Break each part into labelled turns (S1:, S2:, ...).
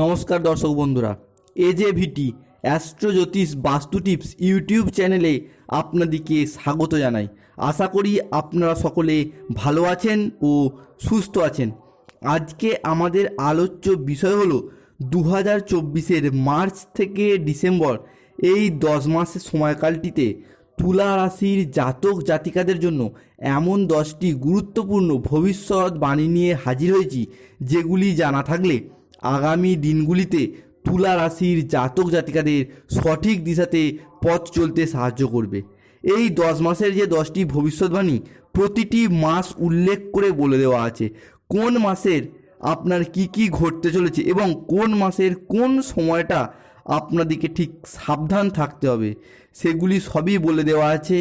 S1: নমস্কার দর্শক বন্ধুরা এজে ভিটি অ্যাস্ট্রো জ্যোতিষ বাস্তু টিপস ইউটিউব চ্যানেলে আপনাদেরকে স্বাগত জানাই। আশা করি আপনারা সকলে ভালো আছেন ও সুস্থ আছেন। আজকে আমাদের আলোচ্য বিষয় হলো দু হাজার চব্বিশের মার্চ থেকে ডিসেম্বর, এই দশ মাসের সময়কালটিতে তুলা রাশির জাতক জাতিকাদের জন্য এমন দশটি গুরুত্বপূর্ণ ভবিষ্যৎ বাণী নিয়ে হাজির হয়েছি, যেগুলি জানা থাকলে আগামী দিনগুলিতে তুলা রাশির জাতক জাতিকাদের সঠিক দিশাতে পথ চলতে সাহায্য করবে। এই দশ মাসের যে দশটি ভবিষ্যৎবাণী প্রতিটি মাস উল্লেখ করে বলে দেওয়া আছে। কোন মাসের আপনার কি কি ঘটতে চলেছে এবং কোন মাসের কোন সময়টা আপনাদেরকে ঠিক সাবধান থাকতে হবে, সেগুলি সবই বলে দেওয়া আছে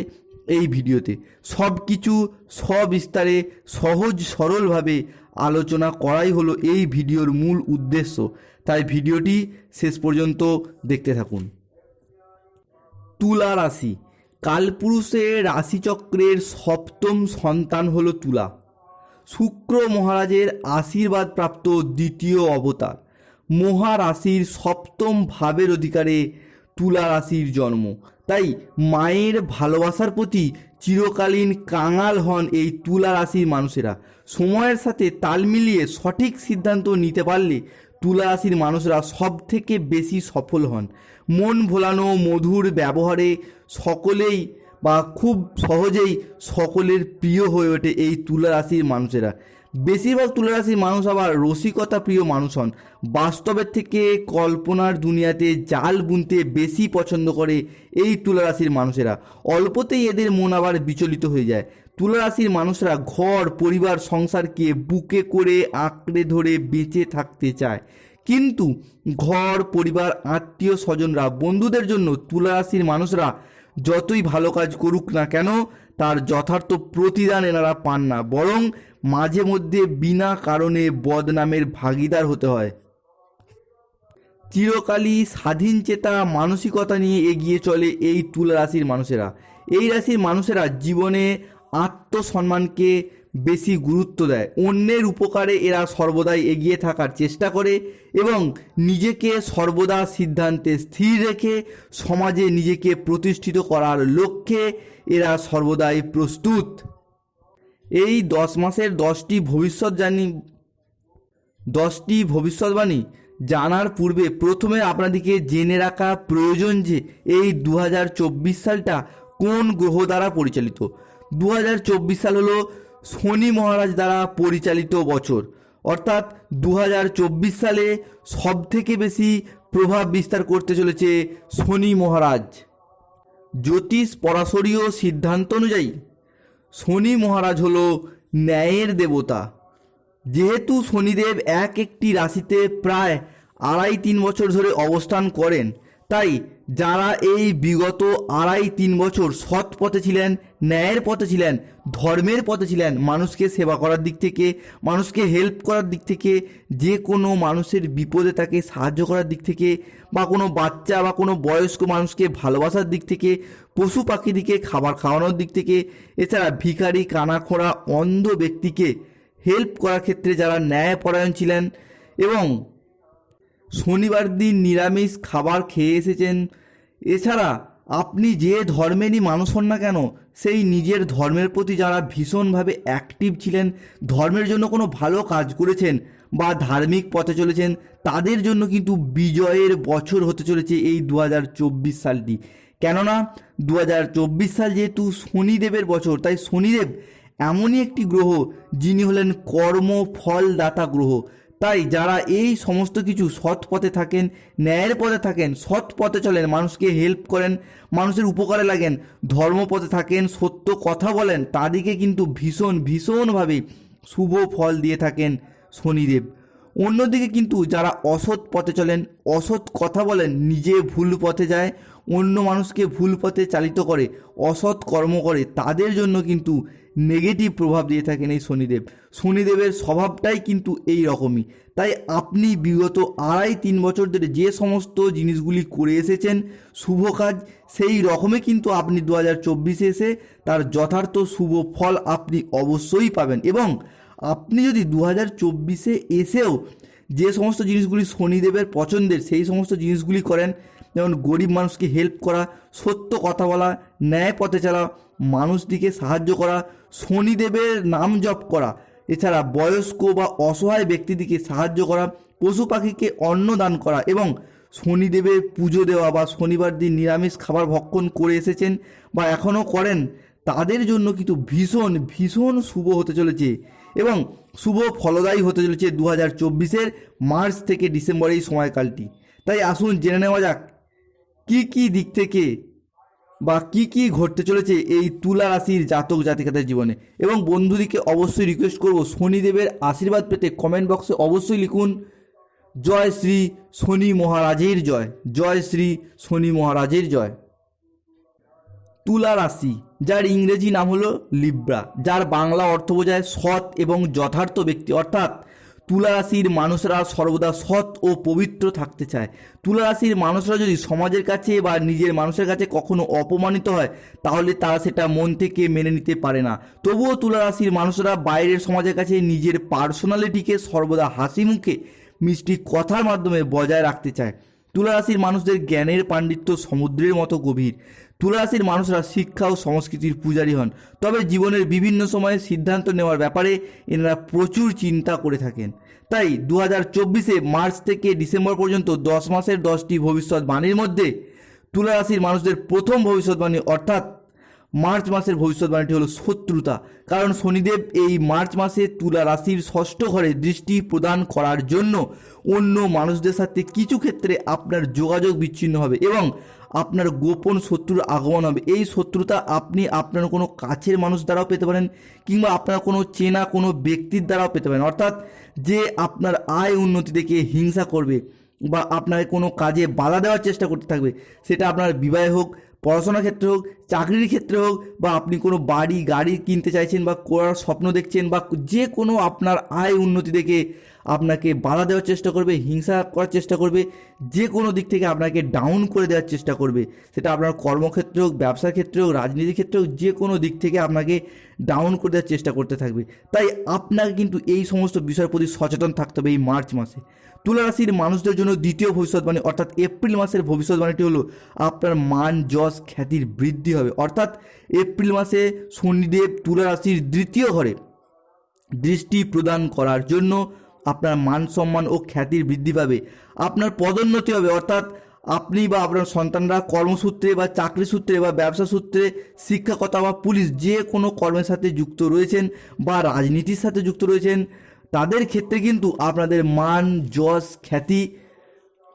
S1: এই ভিডিওতে। সব কিছু সবিস্তারে সহজ সরলভাবে আলোচনা করাই হলো এই ভিডিওর মূল উদ্দেশ্য। তাই ভিডিওটি শেষ পর্যন্ত দেখতে থাকুন। তুলা রাশি। কালপুরুষের রাশিচক্রের সপ্তম সন্তান হল তুলা। শুক্র মহারাজের আশীর্বাদ প্রাপ্ত দ্বিতীয় অবতার। মহারাশির সপ্তম ভাবের অধিকারে তুলা রাশির জন্ম। তাই মায়ের ভালোবাসার প্রতি চিরকালীন কাঙাল হন এই তুলা রাশির মানুষেরা। সময়ের সাথে তাল মিলিয়ে সঠিক সিদ্ধান্ত নিতে পারলে তুলা রাশির মানুষরা সব থেকে বেশি সফল হন। মন ভোলানো, মধুর ব্যবহারে সকলেই বা খুব সহজেই সকলের প্রিয় হয়ে ওঠে এই তুলা রাশির মানুষেরা। বেশিরভাগ তুলারাশির মানুষ আবার রসিকতা প্রিয় মানুষ হন। বাস্তবের থেকে কল্পনার দুনিয়াতে জাল বুনতে বেশি পছন্দ করে এই তুলারাশির মানুষেরা। অল্পতেই এদের মন আবার বিচলিত হয়ে যায়। তুলারাশির মানুষরা ঘর, পরিবার, সংসারকে বুকে করে আঁকড়ে ধরে বেঁচে থাকতে চায়। কিন্তু ঘর, পরিবার, আত্মীয় স্বজনরা, বন্ধুদের জন্য তুলারাশির মানুষরা যতই ভালো কাজ করুক না কেন তার যথার্থ প্রতিদান এনারা পান না, বরং মাঝে মধ্যে বিনা কারণে বদনামের ভাগিদার হতে হয়। চিরকালই স্বাধীন চেতা মানসিকতা নিয়ে এগিয়ে চলে এই তুলা রাশির মানুষেরা। এই রাশির মানুষেরা জীবনে আত্মসম্মানকে বেশি গুরুত্ব দেয়। অন্যের উপকারে এরা সর্বদাই এগিয়ে থাকার চেষ্টা করে এবং নিজেকে সর্বদা সিদ্ধান্তে স্থির রেখে সমাজে নিজেকে প্রতিষ্ঠিত করার লক্ষ্যে এরা সর্বদাই প্রস্তুত। এই দশ মাসের দশটি ভবিষ্যৎ জানি দশটি ভবিষ্যৎবাণী জানার পূর্বে প্রথমে আপনাদেরকে জেনে রাখা প্রয়োজন যে এই দু হাজার চব্বিশ সালটা কোন গ্রহ দ্বারা পরিচালিত। দু হাজার চব্বিশ সাল হলো শনি মহারাজ দ্বারা পরিচালিত বছর। অর্থাৎ দু হাজার চব্বিশ সালে সব থেকে বেশি প্রভাব বিস্তার করতে চলেছে শনি মহারাজ। জ্যোতিষ পরাশরীয় সিদ্ধান্ত অনুযায়ী শনি মহারাজ হল ন্যায়ের দেবতা। যেহেতু শনিদেব এক একটি রাশিতে প্রায় আড়াই তিন বছর ধরে অবস্থান করেন, তাই যারা এই বিগত আড়াই তিন বছর সৎ পথে ছিলেন, ন্যায়ের পথে ছিলেন, ধর্মের পথে ছিলেন, মানুষকে সেবা করার দিক থেকে, মানুষকে হেল্প করার দিক থেকে, যে কোনো মানুষের বিপদে তাকে সাহায্য করার দিক থেকে, বা কোনো বাচ্চা বা কোনো বয়স্ক মানুষকে ভালোবাসার দিক থেকে, পশু পাখিদিকে খাবার খাওয়ানোর দিক থেকে, এছাড়া ভিখারি, কানাখোড়া, অন্ধ ব্যক্তিকে হেল্প করার ক্ষেত্রে যারা ন্যায়পরায়ণ ছিলেন এবং শনিবার দিন নিরামিষ খাবার খেয়ে এসেছেন এছাড়া আপনি যে ধর্মেরই মানুষ হন না কেন, সেই নিজের ধর্মের প্রতি যারা ভীষণভাবে অ্যাক্টিভ ছিলেন, ধর্মের জন্য কোনো ভালো কাজ করেছেন বা ধার্মিক পথে চলেছেন, তাদের জন্য কিন্তু বিজয়ের বছর হতে চলেছে এই দু হাজার চব্বিশ সালটি। কেননা দু হাজার চব্বিশ সাল যেহেতু শনিদেবের বছর, তাই শনিদেব এমনই একটি গ্রহ যিনি হলেন কর্ম ফলদাতা গ্রহ। তাই যারা এই সমস্ত কিছু সৎ পথে থাকেন, ন্যায়ের পথে থাকেন, সৎ পথে চলেন, মানুষকে হেল্প করেন, মানুষের উপকারে লাগেন ধর্মপথে থাকেন, সত্য কথা বলেন, তাদেরকে কিন্তু ভীষণ, ভীষণভাবে শুভ ফল দিয়ে থাকেন শনিদেব। অন্যদিকে কিন্তু যারা অসৎ পথে চলেন, অসৎ কথা বলেন, নিজে ভুল পথে যায়, অন্য মানুষকে ভুল পথে চালিত করে, অসৎ কর্ম করে, তাদের জন্য কিন্তু নেগেটিভ প্রভাব দিয়ে থাকেন এই শনিদেব। শনিদেবের স্বভাবটাই কিন্তু এই রকমই। তাই আপনি বিগত আড়াই তিন বছর ধরে যে সমস্ত জিনিসগুলি করে এসেছেন, শুভ কাজ, সেই রকমই কিন্তু আপনি দু হাজার চব্বিশে এসে তার যথার্থ শুভ ফল আপনি অবশ্যই পাবেন এবং আপনি যদি দু হাজার চব্বিশে এসেও যে সমস্ত জিনিসগুলি শনিদেবের পছন্দের সেই সমস্ত জিনিসগুলি করেন, যেমন গরিব মানুষকে হেল্প করা, সত্য কথা বলা, ন্যায় পথে চলা, মানুষটিকে সাহায্য করা, শনিদেবের নাম জপ করা, এছাড়া বয়স্ক বা অসহায় ব্যক্তিদিকে সাহায্য করা, পশু পাখিকে অন্ন দান করা এবং শনিদেবের পুজো দেওয়া বা শনিবার দিন নিরামিষ খাবার ভক্ষণ করে এসেছেন বা এখনও করেন, তাদের জন্য কিন্তু ভীষণ ভীষণ শুভ হতে চলেছে। এবং শুভ ফলদায়ী হতে চলেছে দু হাজার চব্বিশের মার্চ থেকে ডিসেম্বর এই সময়কালটি। তাই আসুন জেনে নেওয়া যাক, কি কি দিক থেকে বা কি কি ঘটতে চলেছে এই তুলা রাশির জাতক জাতিকাদের জীবনে। এবং বন্ধুদিকে অবশ্যই রিকোয়েস্ট করব শনিদেবের আশীর্বাদ পেতে কমেন্ট বক্সে অবশ্যই লিখুন, জয় শ্রী শনি মহারাজের জয় জয় শ্রী শনি মহারাজের জয়। তুলা রাশি যার ইংরেজি নাম হলো লিব্রা, যার বাংলা অর্থ বোঝায় সৎ এবং যথার্থ ব্যক্তি। অর্থাৎ তুলা রাশির মানুষরা সর্বদা সৎ ও পবিত্র থাকতে চায়। তুলা রাশির মানুষরা যদি সমাজের কাছে বা নিজের মানুষের কাছে কখনো অপমানিত হয়, তাহলে তারা সেটা মন থেকে মেনে নিতে পারে না। তবুও তুলা রাশির মানুষরা বাইরের সমাজের কাছে নিজের পার্সোনালিটিকে সর্বদা হাসি মুখে মিষ্টি কথার মাধ্যমে বজায় রাখতে চায়। তুলা রাশির মানুষদের জ্ঞানের পাণ্ডিত্য সমুদ্রের মতো গভীর। তুলা রাশির মানুষরা শিক্ষা ও সংস্কৃতির পূজারী হন। তবে জীবনের বিভিন্ন সময়ে সিদ্ধান্ত নেওয়ার ব্যাপারে এনারা প্রচুর চিন্তা করে থাকেন। তাই দু হাজার চব্বিশে মার্চ থেকে ডিসেম্বর পর্যন্ত দশ মাসের দশটি ভবিষ্যৎবাণীর মধ্যে তুলা রাশির মানুষদের প্রথম ভবিষ্যৎবাণী অর্থাৎ মার্চ মাসের ভবিষ্যৎবাণীটি হলো শত্রুতা। কারণ শনিদেব এই মার্চ মাসে তুলা রাশির ষষ্ঠ ঘরে দৃষ্টি প্রদান করার জন্য অন্য মানুষদের সাথে কিছু ক্ষেত্রে আপনার যোগাযোগ বিচ্ছিন্ন হবে এবং আপনার গোপন শত্রুর আগমন হবে। এই শত্রুতা আপনি আপনার কোনো কাছের মানুষ দ্বারাও পেতে পারেন কিংবা আপনার কোনো চেনা কোনো ব্যক্তির দ্বারাও পেতে পারেন। অর্থাৎ যে আপনার আয় উন্নতি দেখে হিংসা করবে বা আপনার কোনো কাজে বাধা দেওয়ার চেষ্টা করতে থাকবে, সেটা আপনার বিবাহে হোক পড়াশোনার ক্ষেত্রে হোক, চাকরির ক্ষেত্রে হোক, বা আপনি কোনো বাড়ি, গাড়ি কিনতে চাইছেন বা করার স্বপ্ন দেখছেন বা যে কোনো আপনার আয় উন্নতি দেখে আপনাকে বাধা দেওয়ার চেষ্টা করবে, হিংসা করার চেষ্টা করবে, যে কোনো দিক থেকে আপনাকে ডাউন করে দেওয়ার চেষ্টা করবে। সেটা আপনার কর্মক্ষেত্রে হোক, ব্যবসার ক্ষেত্রে হোক, রাজনীতির ক্ষেত্রে হোক, যে কোনো দিক থেকে আপনাকে ডাউন করে দেওয়ার চেষ্টা করতে থাকবে। তাই আপনাকে কিন্তু এই সমস্ত বিষয়ের প্রতি সচেতন থাকতে হবে এই মার্চ মাসে। তুলা রাশির মানুষদের জন্য দ্বিতীয় ভবিষ্যৎবাণী, অর্থাৎ এপ্রিল মাসের ভবিষ্যৎবাণীটি হলো আপনার মান, যশ, খ্যাতির বৃদ্ধি হবে। অর্থাৎ এপ্রিল মাসে শনিদেব তুলা রাশির দ্বিতীয় ঘরে দৃষ্টি প্রদান করার জন্য আপনার মান সম্মান ও খ্যাতির বৃদ্ধি পাবে। আপনার পদোন্নতি হবে, অর্থাৎ আপনি বা আপনার সন্তানরা কর্মসূত্রে বা চাকরি সূত্রে বা ব্যবসা সূত্রে শিক্ষাকতা বা পুলিশ যে কোনো কর্মের সাথে যুক্ত রয়েছেন বা রাজনীতির সাথে যুক্ত রয়েছেন, তাদের ক্ষেত্রে কিন্তু আপনাদের মান, যশ, খ্যাতি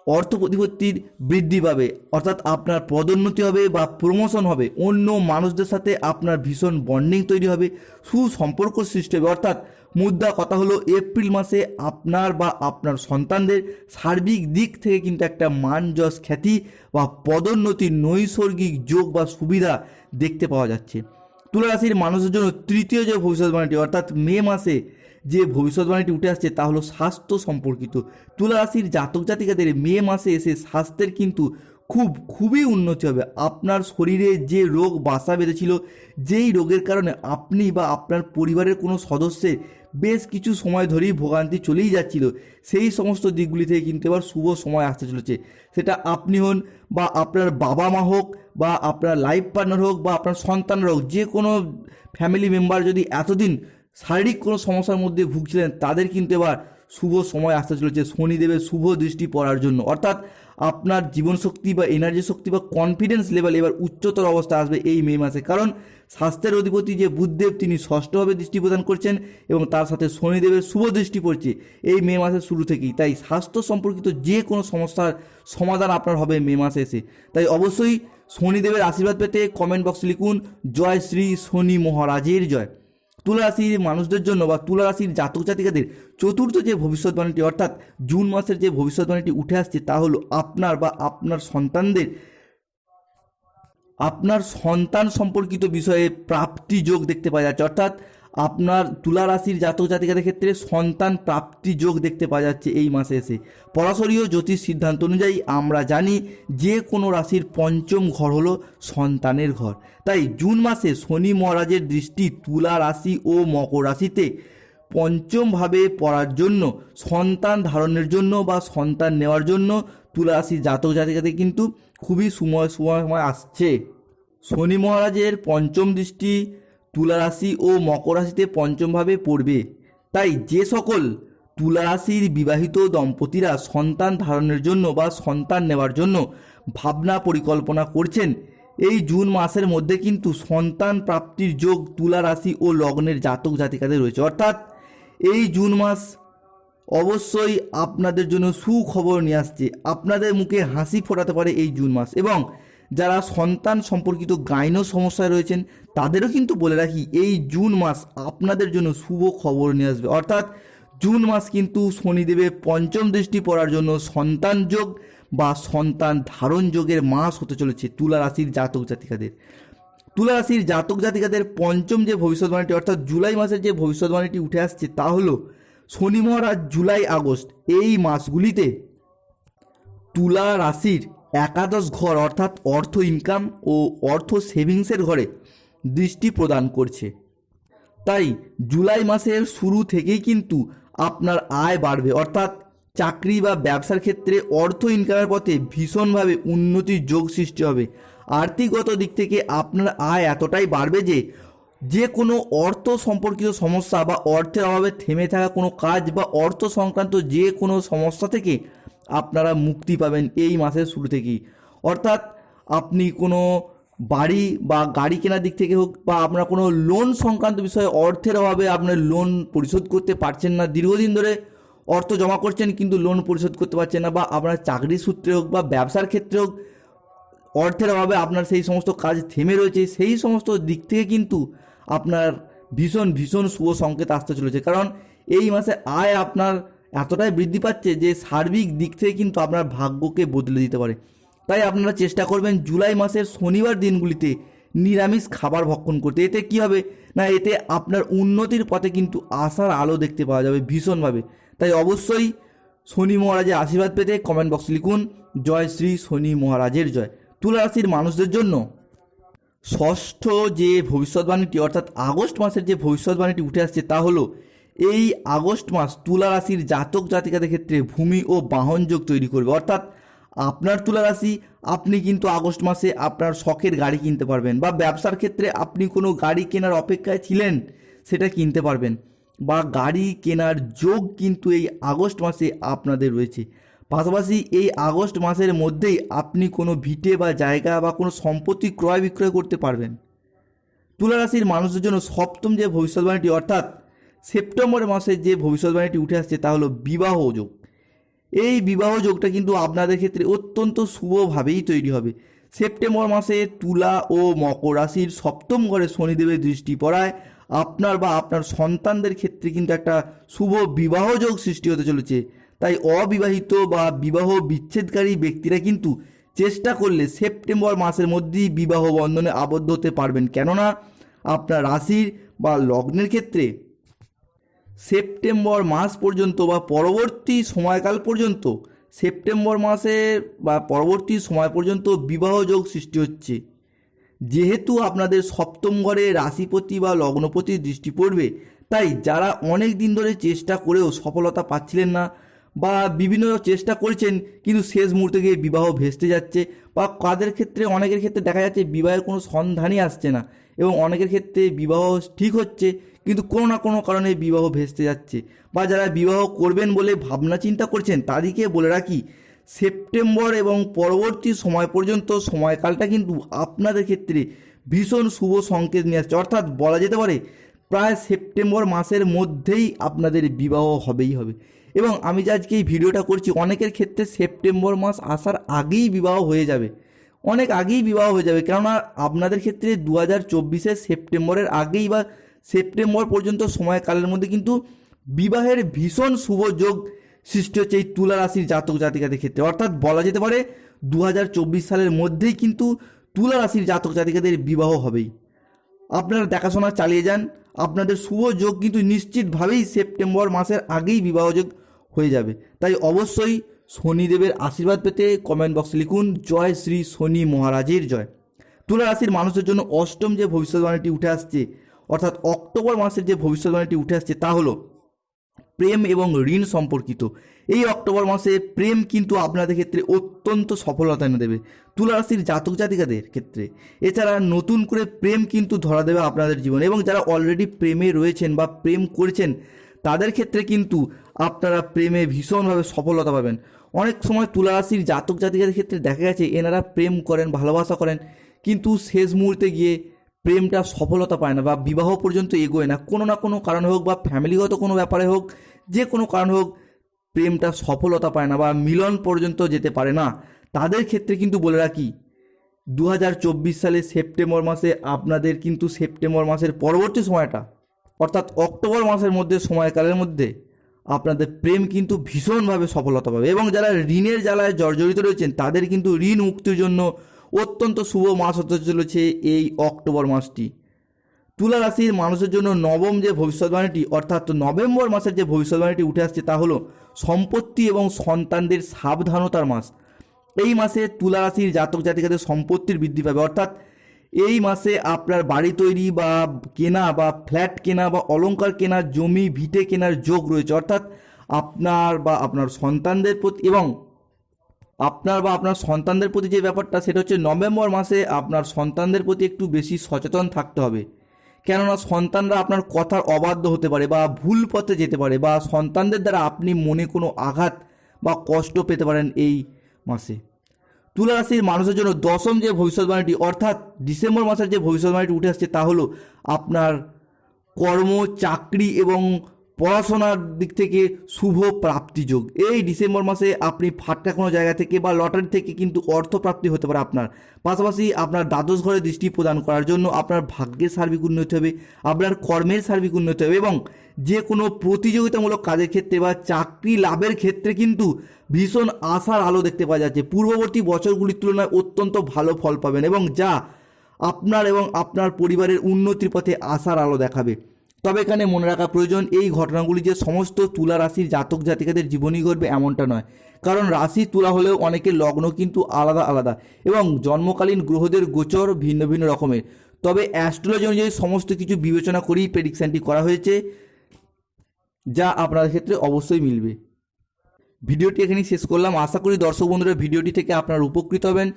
S1: অর্থ প্রতিপত্তির বৃদ্ধি পাবে। অর্থাৎ আপনার পদোন্নতি হবে বা প্রমোশন হবে, অন্য মানুষদের সাথে আপনার ভীষণ বন্ডিং তৈরি হবে, সুসম্পর্ক সৃষ্টি হবে। অর্থাৎ মুদ্রা কথা হলো এপ্রিল মাসে আপনার বা আপনার সন্তানদের সার্বিক দিক থেকে কিন্তু একটা মান যশ খ্যাতি বা পদোন্নতির নৈসর্গিক যোগ বা সুবিধা দেখতে পাওয়া যাচ্ছে। তুলা রাশির মানুষের জন্য তৃতীয় যে ভবিষ্যৎবাণীটি, অর্থাৎ মে মাসে যে ভবিষ্যৎবাণীটি উঠে আসছে তা হলো স্বাস্থ্য সম্পর্কিত। তুলা রাশির জাতক জাতিকাদের মে মাসে এসে স্বাস্থ্যের কিন্তু খুব, খুবই উন্নতি হবে। আপনার শরীরে যে রোগ বাসা বেঁধেছিল, যেই রোগের কারণে আপনি বা আপনার পরিবারের কোনো সদস্যের বেশ কিছু সময় ধরেই ভোগান্তি চলেই যাচ্ছিল, সেই সমস্ত দিকগুলি থেকে কিন্তু এবার শুভ সময় আসতে চলেছে। সেটা আপনি হন বা আপনার বাবা মা হোক বা আপনার লাইফ পার্টনার হোক বা আপনার সন্তানরা হোক, যে কোনো ফ্যামিলি মেম্বার যদি এতদিন শারীরিক কোনো সমস্যার মধ্যে ভুগছিলেন, তাদের কিন্তু এবার শুভ সময় আসতে চলেছে। শনিদেবের শুভ দৃষ্টি পড়ার জন্য। অর্থাৎ আপনার জীবন শক্তি বা এনার্জি শক্তি বা কনফিডেন্স লেভেল এবার উচ্চতর অবস্থা আসবে এই মে মাসে। কারণ স্বাস্থ্যের অধিপতি যে বুধদেব, তিনি ষষ্ঠভাবে দৃষ্টি প্রদান করছেন এবং তার সাথে শনিদেবের শুভ দৃষ্টি পড়ছে এই মে মাসের শুরু থেকেই। তাই স্বাস্থ্য সম্পর্কিত যে কোনো সমস্যার সমাধান আপনার হবে মে মাসে এসে। তাই অবশ্যই শনিদেবের আশীর্বাদ পেতে কমেন্ট বক্সে লিখুন, জয় শ্রী শনি মহারাজের জয়। তুলা রাশির মানুষদের জন্য বা তুলা রাশির জাতক জাতিকাদের চতুর্থ যে ভবিষ্যৎবাণীটি, অর্থাৎ জুন মাসের যে ভবিষ্যৎবাণীটি উঠে আসছে, তা হলো আপনার বা আপনার সন্তানদের, আপনার সন্তান সম্পর্কিত বিষয়ে প্রাপ্তি যোগ দেখতে পাওয়া যাচ্ছে। অর্থাৎ আপনার তুলা রাশির জাতক জাতিকাদের ক্ষেত্রে সন্তান প্রাপ্তি যোগ দেখতে পাওয়া যাচ্ছে এই মাসে এসে। পরাশরীয় জ্যোতিষ সিদ্ধান্ত অনুযায়ী আমরা জানি যে কোনো রাশির পঞ্চম ঘর হলো সন্তানের ঘর। তাই জুন মাসে শনি মহারাজের দৃষ্টি তুলা রাশি ও মকর রাশিতে পঞ্চমভাবে পড়ার জন্য, সন্তান ধারণের জন্য বা সন্তান নেওয়ার জন্য তুলা রাশির জাতক জাতিকাদের কিন্তু খুবই সময় সময় সময় আসছে। শনি মহারাজের পঞ্চম দৃষ্টি তুলা রাশি ও মকর রাশিতে পঞ্চমভাবে পড়বে। তাই যে সকল তুলা রাশির বিবাহিত দম্পতিরা সন্তান ধারণের জন্য বা সন্তান নেওয়ার জন্য ভাবনা পরিকল্পনা করছেন, এই জুন মাসের মধ্যে কিন্তু সন্তান প্রাপ্তির যোগ তুলা রাশি ও লগ্নের জাতক জাতিকাদের রয়েছে। অর্থাৎ এই জুন মাস অবশ্যই আপনাদের জন্য সুখবর নিয়ে আসছে। আপনাদের মুখে হাসি ফোটাতে পারে এই জুন মাস এবং যারা সন্তান সম্পর্কিত গাইনো সমস্যায় রয়েছেন, তাদেরও কিন্তু বলে রাখি, এই জুন মাস আপনাদের জন্য শুভ খবর নিয়ে আসবে। অর্থাৎ জুন মাস কিন্তু শনিদেবের পঞ্চম দৃষ্টি পড়ার জন্য সন্তান যোগ বা সন্তান ধারণ যোগের মাস হতে চলেছে তুলা রাশির জাতক জাতিকাদের। তুলা রাশির জাতক জাতিকাদের পঞ্চম যে ভবিষ্যৎবাণীটি অর্থাৎ জুলাই মাসের যে ভবিষ্যৎবাণীটি উঠে আসছে, তা হলো শনি মহারাজ জুলাই আগস্ট। এই মাসগুলিতে তুলা রাশির একাদশ ঘর অর্থাৎ অর্থ ইনকাম ও অর্থ সেভিংসের ঘরে দৃষ্টি প্রদান করছে। তাই জুলাই মাসের শুরু থেকেই কিন্তু আপনার আয় বাড়বে। অর্থাৎ চাকরি বা ব্যবসার ক্ষেত্রে অর্থ ইনকামের পথে ভীষণভাবে উন্নতির যোগ সৃষ্টি হবে। আর্থিকগত দিক থেকে আপনার আয় এতটাই বাড়বে যে যে কোনো অর্থ সম্পর্কিত সমস্যা বা অর্থের অভাবে থেমে থাকা কোনো কাজ বা অর্থ সংক্রান্ত যে কোনো সমস্যা থেকে আপনারা মুক্তি পাবেন এই মাসের শুরু থেকেই। অর্থাৎ আপনি কোনো বাড়ি বা গাড়ি কেনার দিক থেকে হোক বা আপনার কোনো লোন সংক্রান্ত বিষয়ে অর্থের অভাবে আপনার লোন পরিশোধ করতে পারছেন না, দীর্ঘদিন ধরে অর্থ জমা করছেন কিন্তু লোন পরিশোধ করতে পারছেন না বা আপনার চাকরির সূত্রে হোক বা ব্যবসার ক্ষেত্রে হোক, অর্থের অভাবে আপনার সেই সমস্ত কাজ থেমে রয়েছে। সেই সমস্ত দিক থেকে কিন্তু আপনার ভীষণ ভীষণ শুভ সংকেত আসতে চলেছে। কারণ এই মাসে আয় আপনার এতটাই বৃদ্ধি পাচ্ছে যে সার্বিক দিক থেকে কিন্তু আপনার ভাগ্যকে বদলে দিতে পারে। তাই আপনারা চেষ্টা করবেন জুলাই মাসের শনিবার দিনগুলিতে নিরামিষ খাবার ভক্ষণ করতে। এতে কি হবে? না, এতে আপনার উন্নতির পথে কিন্তু আশার আলো দেখতে পাওয়া যাবে ভীষণভাবে। তাই অবশ্যই শনি মহারাজের আশীর্বাদ পেতে কমেন্ট বক্সে লিখুন, জয় শ্রী শনি মহারাজের জয়। তুলা রাশির মানুষদের জন্য ষষ্ঠ যে ভবিষ্যৎবাণীটি, অর্থাৎ আগস্ট মাসের যে ভবিষ্যৎবাণীটি উঠে আসছে তা হলো এই আগস্ট মাস তুলা রাশির জাতক জাতিকাদের ক্ষেত্রে ভূমি ও বাহন যোগ তৈরি করবে। অর্থাৎ আপনার তুলা রাশি, আপনি কিন্তু আগস্ট মাসে আপনার শখের গাড়ি কিনতে পারবেন বা ব্যবসার ক্ষেত্রে আপনি কোনো গাড়ি কেনার অপেক্ষায় ছিলেন, সেটা কিনতে পারবেন বা গাড়ি কেনার যোগ কিন্তু এই আগস্ট মাসে আপনাদের রয়েছে। পাশাপাশি এই আগস্ট মাসের মধ্যেই আপনি কোনো ভিটে বা জায়গা বা কোনো সম্পত্তি ক্রয় বিক্রয় করতে পারবেন। তুলা রাশির মানুষদের জন্য সপ্তম যে ভবিষ্যৎবাণীটি, অর্থাৎ সেপ্টেম্বর মাসে যে ভবিষ্যৎবাণীটি উঠে আসছে তা হলো বিবাহ যোগ। এই বিবাহ যোগটা কিন্তু আপনাদের ক্ষেত্রে অত্যন্ত শুভভাবেই তৈরি হবে। সেপ্টেম্বর মাসে তুলা ও মকর রাশির সপ্তম ঘরে শনিদেবের দৃষ্টি পড়ায়। আপনার বা আপনার সন্তানদের ক্ষেত্রে কিন্তু একটা শুভ বিবাহ যোগ সৃষ্টি হতে চলেছে। তাই অবিবাহিত বা বিবাহ বিচ্ছেদকারী ব্যক্তিরা কিন্তু চেষ্টা করলে সেপ্টেম্বর মাসের মধ্যেই বিবাহ বন্ধনে আবদ্ধ হতে পারবেন। কেননা, আপনার রাশির বা লগ্নের ক্ষেত্রে সেপ্টেম্বর মাস পর্যন্ত বা পরবর্তী সময়কাল পর্যন্ত, সেপ্টেম্বর মাসে বা পরবর্তী সময় পর্যন্ত বিবাহ যোগ সৃষ্টি হচ্ছে। যেহেতু আপনাদের সপ্তম ঘরে রাশিপতি বা লগ্নপতি দৃষ্টি পড়বে, তাই যারা অনেক দিন ধরে চেষ্টা করেও সফলতা পাচ্ছিলেন না বা বিভিন্ন চেষ্টা করেছেন, কিন্তু শেষ মুহূর্তে গিয়ে বিবাহ ভেস্তে যাচ্ছে বা কাদের ক্ষেত্রে, অনেকের ক্ষেত্রে দেখা যাচ্ছে বিবাহের কোনো সন্ধানই আসছে না। এবং অনেকের ক্ষেত্রে বিবাহ ঠিক হচ্ছে, কিন্তু কোনো না কোনো কারণে বিবাহ ভেস্তে যাচ্ছে। বা যারা বিবাহ করবেন বলে ভাবনা চিন্তা করছেন, তাদেরকে বলে রাখি, সেপ্টেম্বর এবং পরবর্তী সময় পর্যন্ত সময়কালটা কিন্তু আপনাদের ক্ষেত্রে ভীষণ শুভ সংকেত নিয়ে আসছে। অর্থাৎ বলা যেতে পারে, প্রায় সেপ্টেম্বর মাসের মধ্যেই আপনাদের বিবাহ হবেই হবে। এবং আমি যে আজকে এই ভিডিওটা করছি, অনেকের ক্ষেত্রে সেপ্টেম্বর মাস আসার আগেই বিবাহ হয়ে যাবে। অনেক আগেই বিবাহ হয়ে যাবে। কেননা আপনাদের ক্ষেত্রে দু হাজার চব্বিশের সেপ্টেম্বরের আগেই বা সেপ্টেম্বর পর্যন্ত সময়কালের মধ্যে কিন্তু বিবাহের ভীষণ শুভ যোগ সৃষ্টি হচ্ছে এই তুলা রাশির জাতক জাতিকাদের ক্ষেত্রে। অর্থাৎ বলা যেতে পারে দু হাজার চব্বিশ সালের মধ্যেই কিন্তু তুলা রাশির জাতক জাতিকাদের বিবাহ হবেই। আপনারা দেখাশোনা চালিয়ে যান। আপনাদের শুভ যোগ কিন্তু নিশ্চিতভাবেই সেপ্টেম্বর মাসের আগেই বিবাহযোগ হয়ে যাবে। তাই অবশ্যই শনিদেবের আশীর্বাদ পেতে কমেন্ট বক্সে লিখুন, জয় শ্রী শনি মহারাজের জয়। তুলা রাশির মানুষের জন্য অষ্টম যে ভবিষ্যৎবাণীটি উঠে আসছে, অর্থাৎ অক্টোবর মাসের যে ভবিষ্যৎবাণীটি উঠে আসছে তা হলো প্রেম এবং ঋণ সম্পর্কিত। এই অক্টোবর মাসে প্রেম কিন্তু আপনাদের ক্ষেত্রে অত্যন্ত সফলতা এনে দেবে, তুলা রাশির জাতক জাতিকাদের ক্ষেত্রে। এছাড়া নতুন করে প্রেম কিন্তু ধরা দেবে আপনাদের জীবনে এবং যারা অলরেডি প্রেমে রয়েছেন বা প্রেম করেছেন, তাদের ক্ষেত্রে কিন্তু আপনারা প্রেমে ভীষণভাবে সফলতা পাবেন। অনেক সময় তুলা রাশির জাতক জাতিকাদের ক্ষেত্রে দেখা গেছে এনারা প্রেম করেন, ভালোবাসা করেন, কিন্তু শেষ মুহূর্তে গিয়ে প্রেমটা সফলতা পায় না বা বিবাহ পর্যন্ত এগোয় না। কোনো না কোনো কারণে হোক বা ফ্যামিলিগত কোনো ব্যাপারে হোক, যে কোনো কারণ হোক প্রেমটা সফলতা পায় না বা মিলন পর্যন্ত যেতে পারে না। তাদের ক্ষেত্রে কিন্তু বলে রাখি দু হাজার চব্বিশ সালে সেপ্টেম্বর মাসে আপনাদের কিন্তু সেপ্টেম্বর মাসের পরবর্তী সময়টা, অর্থাৎ অক্টোবর মাসের মধ্যে সময়কালের মধ্যে আপনাদের প্রেম কিন্তু ভীষণভাবে সফলতা পাবে। এবং যারা ঋণের জ্বালায় জর্জরিত রয়েছেন, তাদের কিন্তু ঋণ মুক্তির জন্য অত্যন্ত শুভ মাস হতে চলেছে এই অক্টোবর মাসটি। তুলা রাশির মানুষের জন্য নবম যে ভবিষ্যৎবাণীটি অর্থাৎ নভেম্বর মাসের যে ভবিষ্যৎবাণীটি উঠে আসছে, তা হলো সম্পত্তি এবং সন্তানদের সাবধানতার মাস। এই মাসে তুলা রাশির জাতক জাতিকাদের সম্পত্তির বৃদ্ধি পাবে, অর্থাৎ এই মাসে আপনার বাড়ি তৈরি বা কেনা বা ফ্ল্যাট কেনা বা অলংকার কেনা জমি, ভিটে কেনার যোগ রয়েছে। অর্থাৎ আপনার বা আপনার সন্তানদের প্রতি এবং আপনার বা আপনার সন্তানদের প্রতি যে ব্যাপারটা, সেটা হচ্ছে নভেম্বর মাসে আপনার সন্তানদের প্রতি একটু বেশি সচেতন থাকতে হবে। কেননা সন্তানরা আপনার কথার অবাধ্য হতে পারে বা ভুল পথে যেতে পারে বা সন্তানদের দ্বারা আপনি মনে কোনো আঘাত বা কষ্ট পেতে পারেন এই মাসে। তুলা রাশির মানুষের জন্য দশম যে ভবিষ্যৎবাণীটি, অর্থাৎ ডিসেম্বর মাসের যে ভবিষ্যৎবাণীটি উঠে আসছে তা হলো আপনার কর্ম, চাকরি এবং পড়াশোনার দিক থেকে শুভ প্রাপ্তিযোগ এই ডিসেম্বর মাসে আপনি ফাটকা কোনো জায়গা থেকে বা লটারি থেকে কিন্তু অর্থ প্রাপ্তি হতে পারে আপনার। পাশাপাশি আপনার দ্বাদশ ঘরে দৃষ্টি প্রদান করার জন্য আপনার ভাগ্যের সার্বিক উন্নতি হবে, আপনার কর্মের সার্বিক উন্নতি হবে এবং যে কোনো প্রতিযোগিতামূলক কাজের ক্ষেত্রে বা চাকরি লাভের ক্ষেত্রে কিন্তু ভীষণ আশার আলো দেখতে পাওয়া যাচ্ছে। পূর্ববর্তী বছরগুলির তুলনায় অত্যন্ত ভালো ফল পাবেন এবং যা আপনার এবং আপনার পরিবারের উন্নতির পথে আশার আলো দেখাবে। তবে এখানে মনে রাখা প্রয়োজন, এই ঘটনাগুলি যে সমস্ত তুলা রাশির জাতক জাতিকাদের জীবনই ঘটবে এমনটা নয়। কারণ রাশি তুলা হলেও অনেকের লগ্ন কিন্তু আলাদা আলাদা এবং জন্মকালীন গ্রহদের গোচর ভিন্ন ভিন্ন রকমের। তবে অ্যাস্ট্রোলজি অনুযায়ী সমস্ত কিছু বিবেচনা করেই প্রেডিকশানটি করা হয়েছে, যা আপনাদের ক্ষেত্রে অবশ্যই মিলবে। ভিডিওটি এখানেই শেষ করলাম। আশা করি দর্শক বন্ধুরা ভিডিওটি থেকে আপনারা উপকৃত হবেন।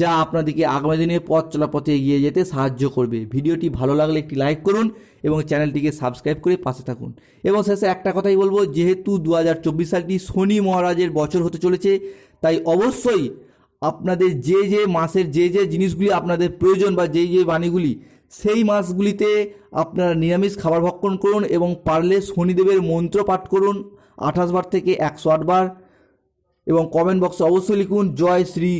S1: যা আপনাদেরকে আগামী দিনে পথ চলা পথে এগিয়ে যেতে সাহায্য করবে। ভিডিওটি ভালো লাগলে একটি লাইক করুন এবং চ্যানেলটিকে সাবস্ক্রাইব করে পাশে থাকুন। এবং শেষে একটা কথাই বলব, যেহেতু দু হাজার চব্বিশ সালটি শনি মহারাজের বছর হতে চলেছে, তাই অবশ্যই আপনাদের যে যে মাসের যে যে জিনিসগুলি আপনাদের প্রয়োজন বা যেই যে বাণীগুলি, সেই মাসগুলিতে আপনারা নিরামিষ খাবার ভক্ষণ করুন এবং পারলে শনিদেবের মন্ত্র পাঠ করুন আঠাশ বার থেকে একশো বার। এবং কমেন্ট বক্সে অবশ্যই লিখুন, জয় শ্রী